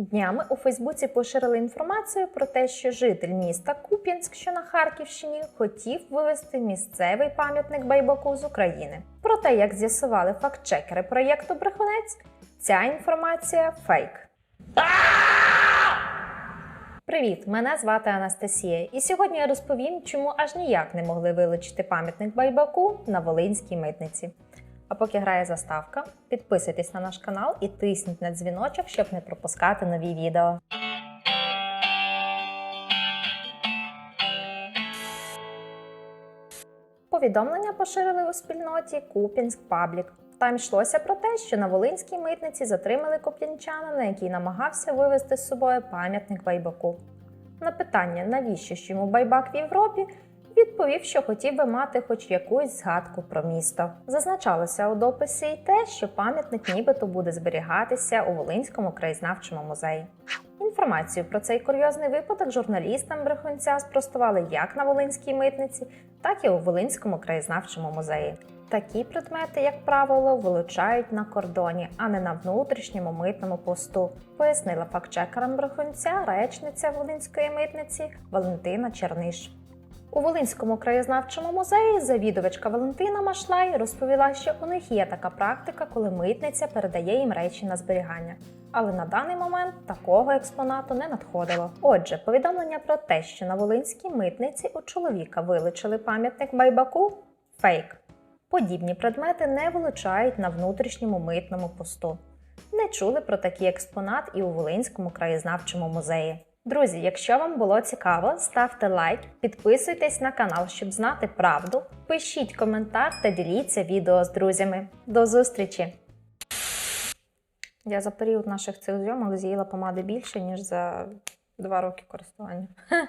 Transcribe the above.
Днями у Фейсбуці поширили інформацію про те, що житель міста Куп'янськ, що на Харківщині, хотів вивезти місцевий пам'ятник Байбаку з України. Проте, як з'ясували фактчекери проєкту Брехунець, ця інформація фейк. Привіт, мене звати Анастасія, і сьогодні я розповім, чому аж ніяк не могли вилучити пам'ятник Байбаку на Волинській митниці. А поки грає заставка, підписуйтесь на наш канал і тисніть на дзвіночок, щоб не пропускати нові відео. Повідомлення поширили у спільноті Куп'янськ Паблік. Там йшлося про те, що на Волинській митниці затримали куп'янчанина, який намагався вивезти з собою пам'ятник Байбаку. На питання, навіщо ж йому байбак в Європі, відповів, що хотів би мати хоч якусь згадку про місто. Зазначалося у дописі й те, що пам'ятник нібито буде зберігатися у Волинському краєзнавчому музеї. Інформацію про цей курйозний випадок журналістам брехунця спростували як на Волинській митниці, так і у Волинському краєзнавчому музеї. Такі предмети, як правило, вилучають на кордоні, а не на внутрішньому митному посту, пояснила фактчекерам брехунця речниця Волинської митниці Валентина Черниш. У Волинському краєзнавчому музеї завідувачка Валентина Машлай розповіла, що у них є така практика, коли митниця передає їм речі на зберігання. Але на даний момент такого експонату не надходило. Отже, повідомлення про те, що на Волинській митниці у чоловіка вилучили пам'ятник байбаку фейк. Подібні предмети не вилучають на внутрішньому митному посту. Не чули про такий експонат і у Волинському краєзнавчому музеї. Друзі, якщо вам було цікаво, ставте лайк, підписуйтесь на канал, щоб знати правду. Пишіть коментар та діліться відео з друзями. До зустрічі! Я за період наших цих зйомок з'їла помади більше, ніж за два роки користування.